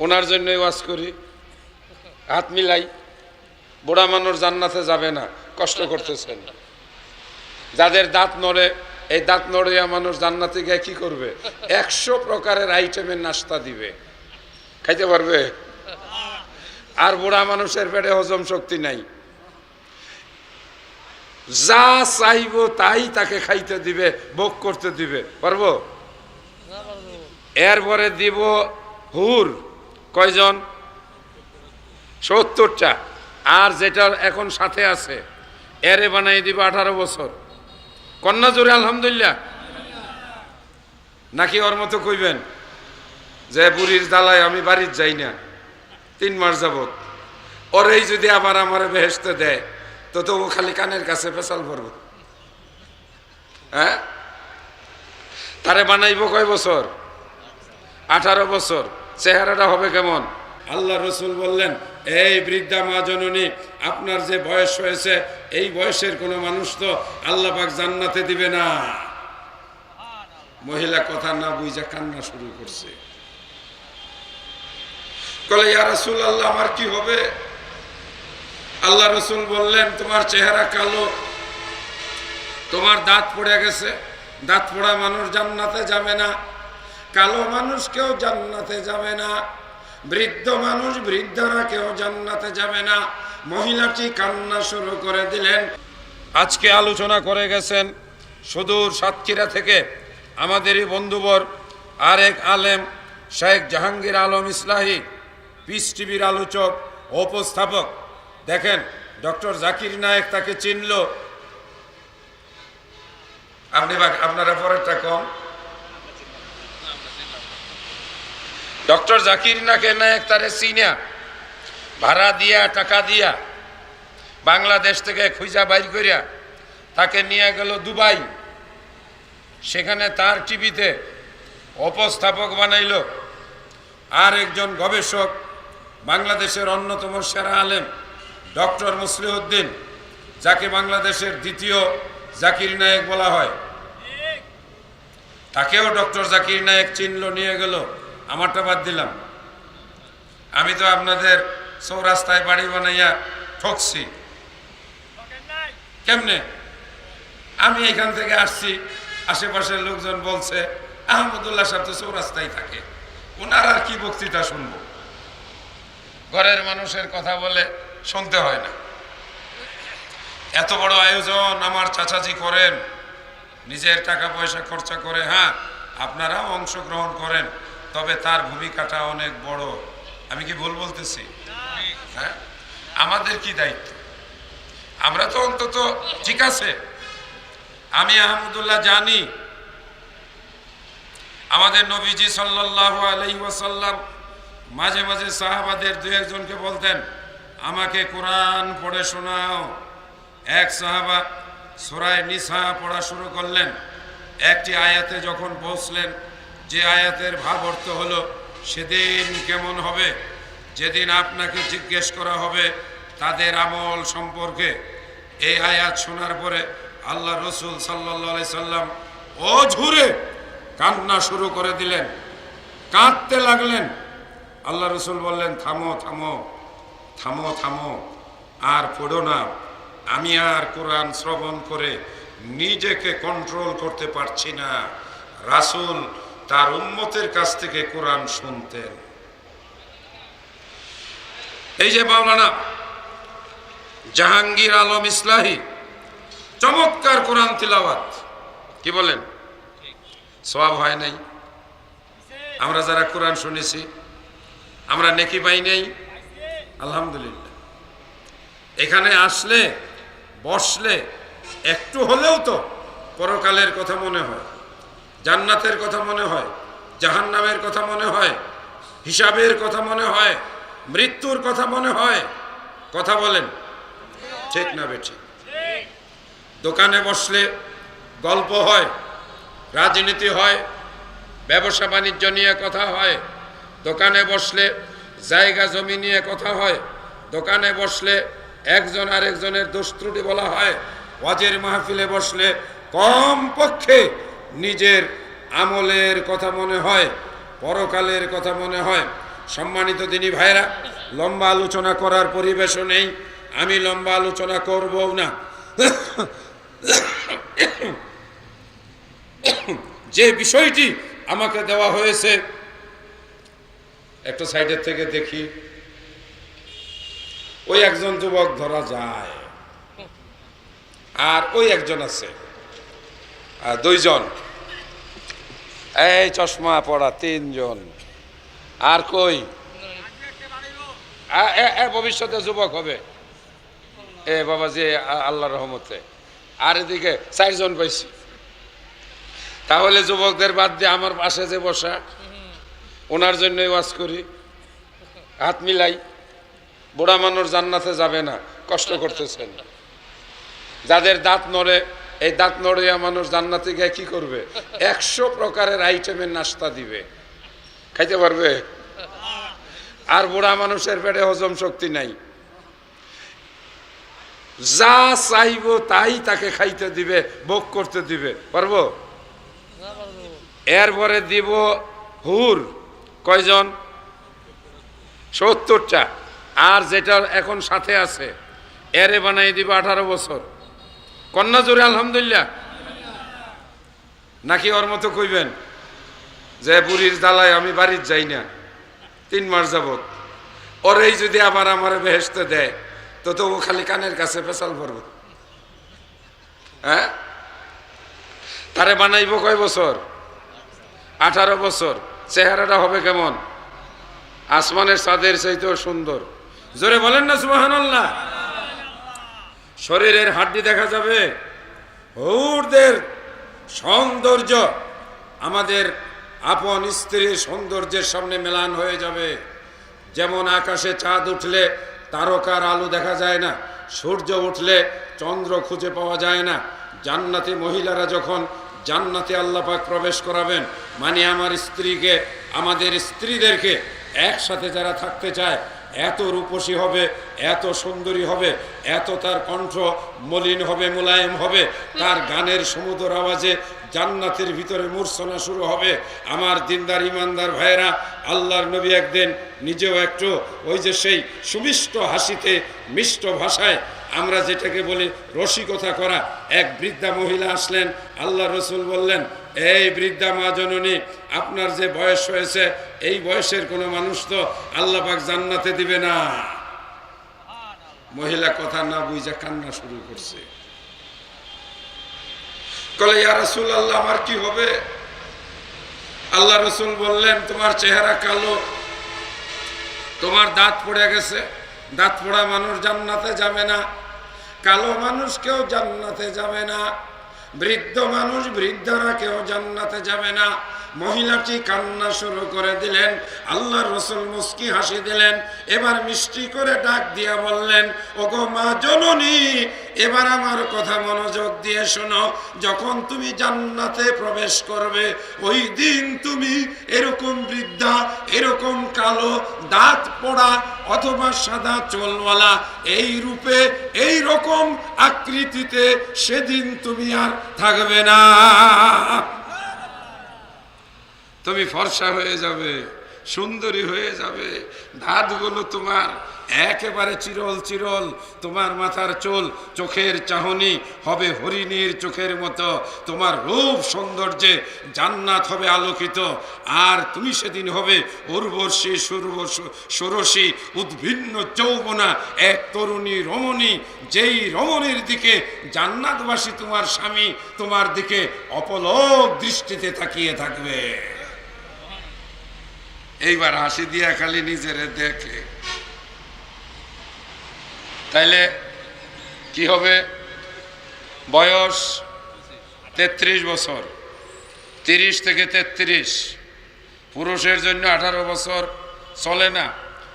ওনার জন্যই ওয়াজ করি। হাত মিলাই বুড়া মানুষ জান্নাতে যাবে না কষ্ট করতেছেন। যাদের দাঁত নড়ে এই দাঁত নড়িয়া মানুষ জান্নাতে গিয়ে কি করবে? একশো প্রকারের আইটেমের নাস্তা দিবে। খাইতে পারবে? আর বুড়া মানুষের পেটে হজম শক্তি নাই। যা চাইব তাই তাকে খাইতে দিবে ভোগ করতে দিবে। পারব। এরপরে দিব হুর। কয়জন? সত্তরটা। আর যেটা এখন সাথে আছে, এরে বানাই দিব আঠারো বছর। কন্যা জোরে আলহামদুলিল্লাহ। নাকি ওর মতো কইবেন যে বুড়ির দালায় আমি বাড়ির যাই না, তিন মাস যাবত ওরেই যদি আবার আমার বেহেস্তে দেয়, তো তো ও খালি কানের কাছে পেশাল পড়ব হ্যাঁ? তারে বানাইব কয় বছর? আঠারো বছর। চেহারাটা হবে কেমন? আল্লাহ রসুল বললেন, এই বৃদ্ধা মা জননী, আপনার যে বয়স হয়েছে, এই বয়সের কোনো মানুষ তো আল্লাহ পাক জান্নাতে দিবে না। মহিলা কথা না বুঝা কান্না শুরু করছে। আমার কি হবে? আল্লাহ রসুল বললেন, তোমার চেহারা কালো, তোমার দাঁত পড়ে গেছে। দাঁত পড়া মানুষ জান্নাতে যাবে না। কালো মানুষ কেউ জান্নাতে যাবে না, বৃদ্ধ মানুষ বৃদ্ধরা কেউ জান্নাতে যাবে না। মহিলাটি কান্না শুরু করে দিলেন। আজকে আলোচনা করে গেছেন সুদূর সাতক্ষীরা থেকে আমাদেরই বন্ধুবর আরেক আলেম শেখ জাহাঙ্গীর আলম ইসলাহি, পিস টিভির আলোচক, উপস্থাপক। দেখেন, ডক্টর জাকির নায়েক তাকে চিনল। আপনি আপনারা পরেরটা কম ডক্টর জাকির নাকে নায়ক তারে চিনা ভাড়া দিয়া, টাকা দিয়া বাংলাদেশ থেকে খুঁজা বাইর করিয়া তাকে নিয়ে গেল দুবাই। সেখানে তার টিভিতে উপস্থাপক বানাইল আর একজন গবেষক, বাংলাদেশের অন্যতম সেরা আলেম, ডক্টর মুসলিউদ্দিন, যাকে বাংলাদেশের দ্বিতীয় জাকির নায়েক বলা হয়। তাকেও ডক্টর জাকির নায়েক চিনল, নিয়ে গেল। আমারটা বাদ দিলাম। আমি তো আপনাদের চৌরাস্তায় বাড়ি বানাইয়া ঠকছি। কেমনে? আমি এখান থেকে আসছি, আশেপাশের লোকজন বলছে, আহমদুল্লাহ সাহেব তো চৌরাস্তায় থাকে। ওনার আর কি বক্তৃতা শুনব? ঘরের মানুষের কথা বলে শুনতে হয় না। এত বড় আয়োজন আমার চাচাজি করেন, নিজের টাকা পয়সা খরচা করে হ্যাঁ আপনারাও অংশগ্রহণ করেন। তবে তার ভূমিকাটা অনেক বড়। আমি কি ভুল বলতেছি? হ্যাঁ? আমাদের কি দায়িত্ব? আমরা তো অন্তত, ঠিক আছে। আমি আহমদুল্লাহ জানি, আমাদের নবীজি সাল্লাহ আলহিহাসাল্লাম মাঝে মাঝে সাহাবাদের দু একজনকে বলতেন, আমাকে কোরআন পড়ে শোনাও। এক সাহাবা সুরায় নিসা পড়া শুরু করলেন, একটি আয়াতে যখন পৌঁছলেন যে আয়াতের ভাব অর্থ হলো, সেদিন কেমন হবে? যেদিন আপনাকে জিজ্ঞেস করা হবে তাদের আমল সম্পর্কে। এই আয়াত শোনার পরে আল্লাহ রসুল সাল্লা সাল্লাম ও ঝুরে কান্না শুরু করে দিলেন, কাঁদতে লাগলেন। আল্লাহ রসুল বললেন, থামো থামো থামো থামো, আর পড়ো না। আমি আর কোরআন শ্রবণ করে নিজেকে কন্ট্রোল করতে পারছি না। রাসুল তার উম্মতের কাছ থেকে কোরআন শুনতেন। এই যে মাওলানা জাহাঙ্গীর আলম ইসলাহি, চমৎকার কোরআন তিলাওয়াত। কি বলেন? সব হয় নাই। আমরা যারা কোরআন শুনেছি, আমরা নেকি পাই নাই। আলহামদুলিল্লাহ। এখানে আসলে, বসলে একটু হলেও তো পরকালের কথা মনে হয়। জান্নাতের কথা মনে হয়, জাহান্নামের কথা মনে হয়, হিসাবের কথা মনে হয়, মৃত্যুর কথা মনে হয়। কথা বলেন। ঠিক না বেঠিক দোকানে বসলে গল্প হয়, রাজনীতি হয়, ব্যবসা বাণিজ্য নিয়ে কথা হয়, দোকানে বসলে জায়গা জমি নিয়ে কথা হয়, দোকানে বসলে একজন আরেকজনের দোষ ত্রুটি বলা হয়, ওয়াজের মাহফিলে বসলে কম পক্ষে নিজের আমলের কথা মনে হয়, পরকালের কথা মনে হয়। সম্মানিত দিনী ভাইরা লম্বা আলোচনা করার পরিবেশও নেই, আমি লম্বা আলোচনা করব না। যে বিষয়টি আমাকে দেওয়া হয়েছে, একটা সাইডের থেকে দেখি, ওই একজন যুবক ধরা যায়, আর ওই একজন আছে। দুইজন। এই চশমা পড়া তিনজন। আর কই? ভবিষ্যতে যুবক হবে। এ বাবা যে আ- আল্লাহর রহমতে। আর এদিকে চারজন পাইছি। তাহলে যুবকদের বাদ দিয়ে আমার পাশে যে বসা, ওনার জন্যই ওয়াজ করি। হাত মিলাই। বুড়া মানুষ জান্নাতে যাবে না, কষ্ট করতেছেন। যাদের দাঁত নড়ে এই দাঁত নড়িয়া মানুষ জান্নাতে গিয়ে কি করবে? একশো প্রকারের আইটেমের নাস্তা দিবে। খাইতে পারবে? আর বুড়া মানুষের পেটে হজম শক্তি নাই। যা চাইব তাই তাকে খাইতে দিবে, ভোগ করতে দিবে। পারব? এরপরে দিব হুর। কয়জন? সত্তরটা। আর যেটা এখন সাথে আছে, এরে বানাই দিব আঠারো বছর। কন্যা জোরে আলহামদুলিল্লাহ। নাকি ওর মতো কইবেন যে বুড়ির দালায় আমি বাড়ির যাই না, তিন মাস যাবত ওরেই যদি আবার আমার বেহেস্তে দেয়, তো তো খালি কানের কাছে পেশাল পড়ব হ্যাঁ? তারে বানাইব কয় বছর? আঠারো বছর। চেহারাটা হবে কেমন? আসমানের চাঁদের চাইতেও সুন্দর। জোরে বলেন না সুবাহান্লাহ শরীরের হাড্ডি দেখা যাবে। হৌরদের সৌন্দর্য, আমাদের আপন স্ত্রীর সৌন্দর্যের সামনে মেলান হয়ে যাবে। যেমন আকাশে চাঁদ উঠলে তারকার আলো দেখা যায় না, সূর্য উঠলে চন্দ্র খুঁজে পাওয়া যায় না। জান্নাতি মহিলারা যখন জান্নাতে আল্লাপাক প্রবেশ করাবেন মানে আমার স্ত্রীকে, আমাদের স্ত্রীদেরকে একসাথে যারা থাকতে চায় এত রূপসী হবে, এত সুন্দরী হবে, এত তার কণ্ঠ মলিন হবে, মোলায়েম হবে, তার গানের সমুদ্র আওয়াজে জান্নাতের ভিতরে মূর্ছনা শুরু হবে। আমার দিনদার ইমানদার ভাইয়েরা, আল্লাহর নবী একদিন নিজেও একটু ওই যে সেই সুমিষ্ট হাসিতে, মিষ্ট ভাষায় আমরা যেটাকে বলি রসিকতা করা, এক বৃদ্ধা মহিলা আসলেন আল্লাহ রসুল বললেন এই বৃদ্ধা মা জননী আপনার যে বয়স হয়েছে, এই বয়সের কোনো মানুষ তো আল্লাহ পাক জান্নাতে দিবে না। মহিলা কথা না বুঝা কান্না শুরু করছে। কলে, ইয়া রসুল আল্লাহ আমার কি হবে? আল্লাহ রসুল বললেন, তোমার চেহারা কালো, তোমার দাঁত পড়ে গেছে। দাঁত পড়া মানুষ জান্নাতে যাবে না, কালো মানুষ কেউ জান্নাতে যাবে না। বৃদ্ধ মানুষ বৃদ্ধরা কেউ জান্নাতে যাবে না। মহিলাটি কান্না শুরু করে দিলেন আল্লাহ রসুল মুস্কি হাসি দিলেন, এবার মিষ্টি করে ডাক দিয়া বললেন, ওগো মা জননী, এবার আমার কথা মনোযোগ দিয়ে শোনো, যখন তুমি জান্নাতে প্রবেশ করবে, ওই দিন তুমি এরকম বৃদ্ধা, এরকম কালো, দাঁত পোড়া অথবা সাদা চোলওয়ালা, এই রূপে, এই রকম আকৃতিতে সেদিন তুমি আর থাকবে না। তুমি ফর্সা হয়ে যাবে, সুন্দরী হয়ে যাবে। দাঁতগুলো তোমার একেবারে চিরল চিরল, তোমার মাথার চোল চোখের চাহনি হবে হরিণীর চোখের মতো, তোমার রূপ সৌন্দর্যে জান্নাত হবে আলোকিত। আর তুমি সেদিন হবে উর্বশী সুরসী, উদ্ভিন্ন যৌবনা, এক তরুণী রমণী। যেই রমণীর দিকে জান্নাতবাসী তোমার স্বামী, তোমার দিকে অপলক দৃষ্টিতে তাকিয়ে থাকবে। এইবার হাসি দিয়া খালি নিজেরে দেখে। তাইলে কি হবে? বয়স তেত্রিশ বছর। তিরিশ থেকে তেত্রিশ। পুরুষের জন্য আঠারো বছর চলে না।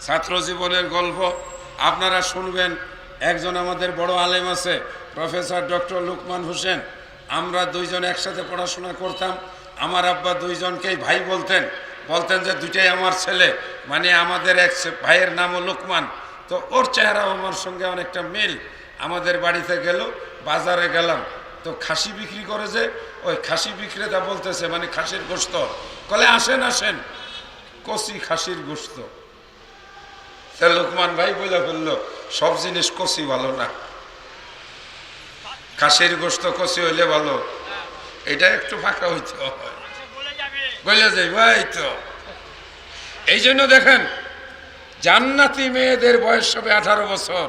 ছাত্র জীবনের গল্প। আপনারা শুনবেন, একজন আমাদের বড় আলেম আছে, প্রফেসর ডক্টর লুকমান হোসেন। আমরা দুইজন একসাথে পড়াশোনা করতাম। আমার আব্বা দুইজনকেই ভাই বলতেন। বলতেন যে দুইটাই আমার ছেলে মানে আমাদের এক ভাইয়ের নামও লোকমান। তো ওর চেহারা আমার সঙ্গে অনেকটা মিল। আমাদের বাড়িতে গেল, বাজারে গেলাম। তো খাসি বিক্রি করে যে, ওই খাসি বিক্রেতা বলতেছে মানে খাসির গোস্ত কলে, আসেন আসেন। কচি খাসির গোস্ত তা লোকমান ভাই বলে বলল সব জিনিস কষি ভালো না। খাসির গোস্ত কষি হইলে ভালো। এটা একটু ফাঁকা হইতে হয়। বলে যাই ভাই তো। এই জন্য দেখেন, জান্নাতি মেয়েদের বয়স হবে আঠারো বছর।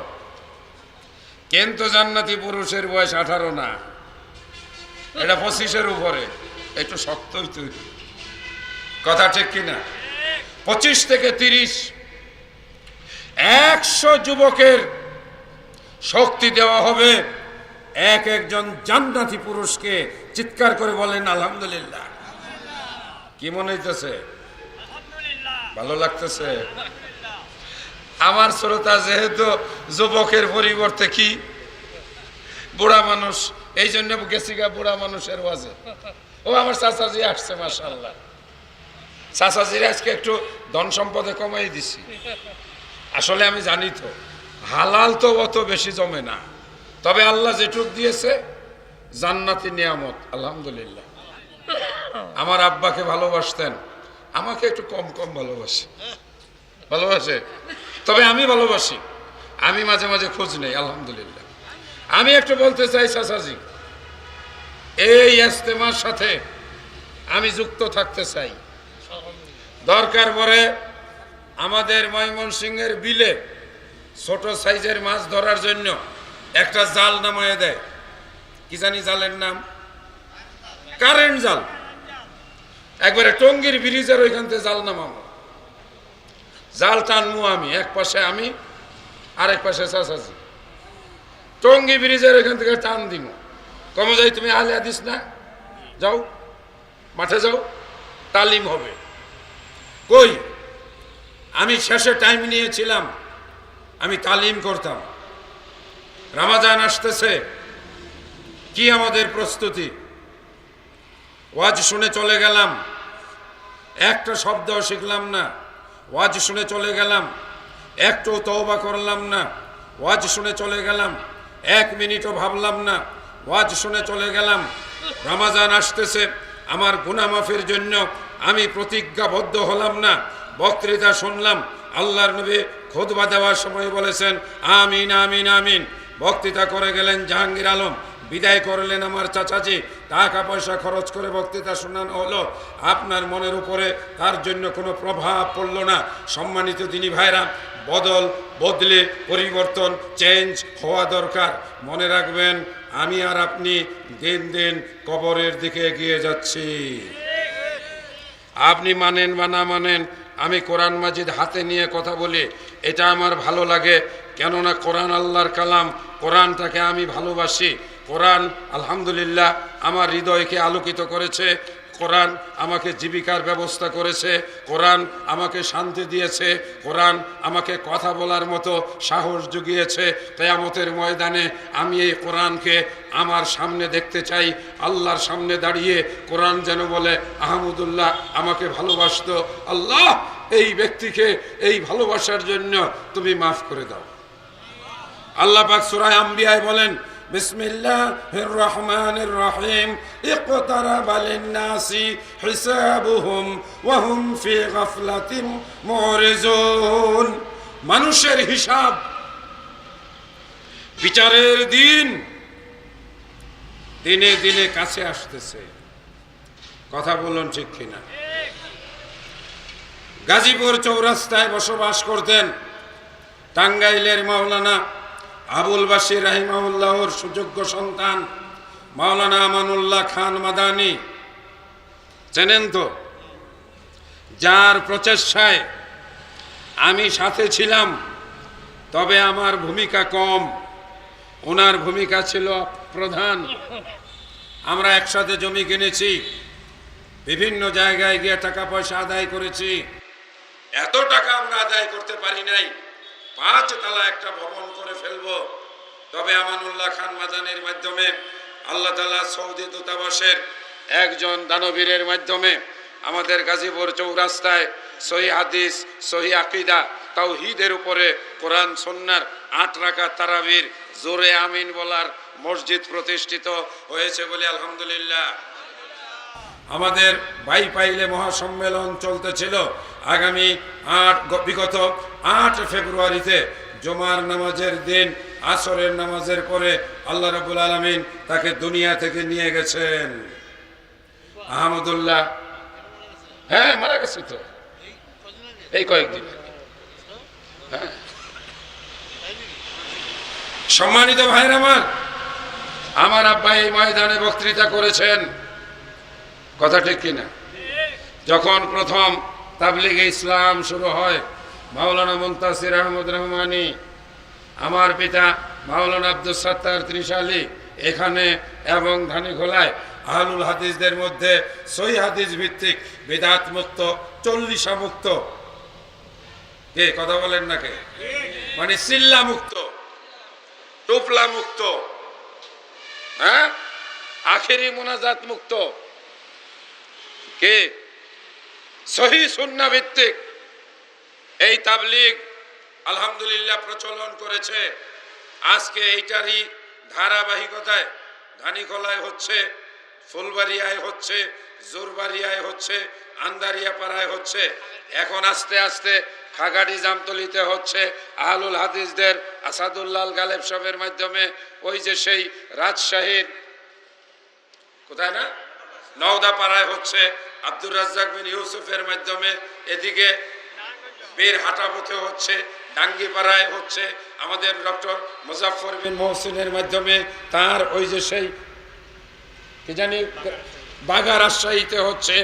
কিন্তু জান্নাতি পুরুষের বয়স আঠারো না। এটা পঁচিশের উপরে। একটু শক্তই কথা ঠিক কিনা? পঁচিশ থেকে তিরিশ। একশো যুবকের শক্তি দেওয়া হবে এক একজন জান্নাতি পুরুষকে। চিৎকার করে বলেন, আলহামদুলিল্লাহ। কি মনে হইতেছে? ভালো লাগতেছে? আমার শ্রোতা যেহেতু যুবকের পরিবর্তে কি? বুড়া মানুষ এই জন্য গেছি গা বুড়া মানুষের ওয়াজে। ও আমার চাচাজি আসছে মাসাল্লাহ চাচাজির আজকে একটু ধন সম্পদে কমাই দিছি। আসলে আমি জানি তো হালাল তো অত বেশি জমে না। তবে আল্লাহ যেটুক দিয়েছে জান্নাতি নিয়ামত আলহামদুলিল্লাহ। আমার আব্বাকে ভালোবাসতেন। আমাকে একটু কম কম ভালোবাসে। ভালোবাসে? তবে আমি ভালোবাসি। আমি মাঝে মাঝে খোঁজ নেই, আলহামদুলিল্লাহ। আমি একটু বলতে চাই চাচাজি, এই ইস্তেমার সাথে আমি যুক্ত থাকতে চাই। দরকার পরে আমাদের ময়মনসিংহের বিলে ছোট সাইজের মাছ ধরার জন্য একটা জাল নামায় দেয়। কি জানি জালের নাম? কারেন্ট জাল। একবারে টঙ্গির ব্রিজের ওইখান থেকে জাল নামাবো। জাল টানবো আমি, এক পাশে আমি, আরেক পাশে চাচাজি। টঙ্গি ব্রিজের ওইখান থেকে টান দিব। কমে যাই তুমি আলিয়া দিস না? যাও, মাঠে যাও, তালিম হবে। কই? আমি শেষে টাইম নিয়েছিলাম, আমি তালিম করতাম। রামাজান আসতেছে, কি আমাদের প্রস্তুতি? ওয়াজ শুনে চলে গেলাম। একটা শব্দও শিখলাম না। ওয়াজ শুনে চলে গেলাম। একটু তওবা করলাম না। ওয়াজ শুনে চলে গেলাম। এক মিনিটও ভাবলাম না। ওয়াজ শুনে চলে গেলাম। রামাজান আসতেছে। আমার গুনামাফের জন্য আমি প্রতিজ্ঞাবদ্ধ হলাম না। বক্তৃতা শুনলাম। আল্লাহর নবী খোদবা দেওয়ার সময় বলেছেন, আমিন আমিন আমিন। বক্তৃতা করে গেলেন জাহাঙ্গীর আলম। বিদায় করলেন আমার চাচাজি। টাকা পয়সা খরচ করে বক্তৃতা শোনানো হলো। আপনার মনের উপরে তার জন্য কোনো প্রভাব পড়ল না। সম্মানিত দিনী ভাইরা, বদল, বদলে, পরিবর্তন চেঞ্জ হওয়া দরকার। মনে রাখবেন, আমি আর আপনি দিন দিন কবরের দিকে এগিয়ে যাচ্ছি। আপনি মানেন বা না মানেন, আমি কোরআন মাজিদ হাতে নিয়ে কথা বলি। এটা আমার ভালো লাগে। কেননা কোরআন আল্লাহর কালাম, কোরআনটাকে আমি ভালোবাসি। কোরআন, আলহামদুলিল্লাহ, আমার হৃদয়কে আলোকিত করেছে। কোরআন আমাকে জীবিকার ব্যবস্থা করেছে। কোরআন আমাকে শান্তি দিয়েছে। কোরআন আমাকে কথা বলার মতো সাহস জুগিয়েছে। কেয়ামতের ময়দানে আমি এই কোরআনকে আমার সামনে দেখতে চাই। আল্লাহর সামনে দাঁড়িয়ে কোরআন যেন বলে, আহমদুল্লাহ, আমাকে ভালোবাসত। আল্লাহ, এই ব্যক্তিকে এই ভালোবাসার জন্য তুমি মাফ করে দাও। আল্লাহ পাক সূরা আম্বিয়ায় বলেন বিসমিল্লাহির রহমানির রহিম। ইকতারাবা লিন-নাসি হিসাবুহুম ওয়া হুম ফি গাফলাতিন মুরিজুন। মানুষের হিসাব, বিচারের দিন দিনে দিনে কাছে আসতেছে। কথা বলুন ঠিক কিনা? গাজীপুর চৌরাস্তায় বসবাস করতেন টাঙ্গাইলের মাওলানা আবুল বাসির রাহিমাউল্লাহর সুযোগ্য সন্তান মাওলানা আমানুল্লাহ খান মাদানি। চেনেন তো? যার প্রচেষ্টায় আমি সাথে ছিলাম, তবে আমার ভূমিকা কম। ওনার ভূমিকা ছিল প্রধান। আমরা একসাথে জমি কিনেছি, বিভিন্ন জায়গায় গিয়ে টাকা পয়সা আদায় করেছি। এত টাকা আমরা আদায় করতে পারি নাই। পাঁচ তালা একটা ভবন করে ফেলব। তবে আমানুল্লাহ খান মাদানের মাধ্যমে, আল্লাহ তালা সৌদি দূতাবাসের একজন দানবীরের মাধ্যমে আমাদের গাজীপুর চৌরাস্তায় সহি হাদিস, সহি আকিদা, তাওহিদের উপরে কোরআন সন্ন্যার আট রাখা তারাবির জোরে আমিন বলার মসজিদ প্রতিষ্ঠিত হয়েছে বলে আলহামদুলিল্লাহ। আমাদের ভাই পাইলে মহাসম্মেলন চলতেছিল। আগামী আট বিগত আট ফেব্রুয়ারিতে জমার নামাজের দিন, আসরের নামাজের পরে আল্লাহ রাবুল আলমিন তাকে দুনিয়া থেকে নিয়ে গেছেন। আহমদুল্লাহ। হ্যাঁ মারা গেছে তো। এই কয়েকদিন। হ্যাঁ। সম্মানিত ভাইয়ের আমার আমার আব্বা এই ময়দানে বক্তৃতা করেছেন। কথা ঠিক কিনা? যখন প্রথম তাবলিগে ইসলাম শুরু হয় মাওলানা মুন্তাসির আহমদ রহমানি, আমার পিতা মাওলানা আব্দুল সত্তার ত্রিশালী, এখানে এবং ধানিখোলায় আহলুল হাদিসদের মধ্যে সই হাদিস ভিত্তিক বেদাত মুক্ত, চল্লিশা মুক্ত। কে, কথা বলেন না কে? মানে সিল্লা মুক্ত, টোপলা মুক্ত হ্যাঁ? আখেরি মোনাজাত মুক্ত। কে? সহি সুন্না ভিত্তিক। এই তাবলিগ আলহামদুলিল্লাহ প্রচলন করেছে। আজকে এইটারই ধারাবাহিকতায় ধানিখোলায় হচ্ছে, ফুলবাড়িয়ায় হচ্ছে, জোরবাড়িয়ায় হচ্ছে আন্দারিয়া পাড়ায় হচ্ছে। এখন আস্তে আস্তে খাগাড়ি জামতলিতে হচ্ছে, আহলুল হাদিসদের আসাদুল্লাহ গালেব সবের মাধ্যমে ওই যে সেই রাজশাহীর, কোথায় না? নওদা পাড়ায় হচ্ছে আব্দুর রাজ্জাক বিন ইউসুফের মাধ্যমে এদিকে বের হাঁটা পথে হচ্ছে, ডাঙ্গিপাড়ায় হচ্ছে। আমাদের ডক্টর মুজাফর বিন মহসিনের মাধ্যমে তার ওই যে সেই, কি জানি বাঘা রাজশাহীতে হচ্ছে।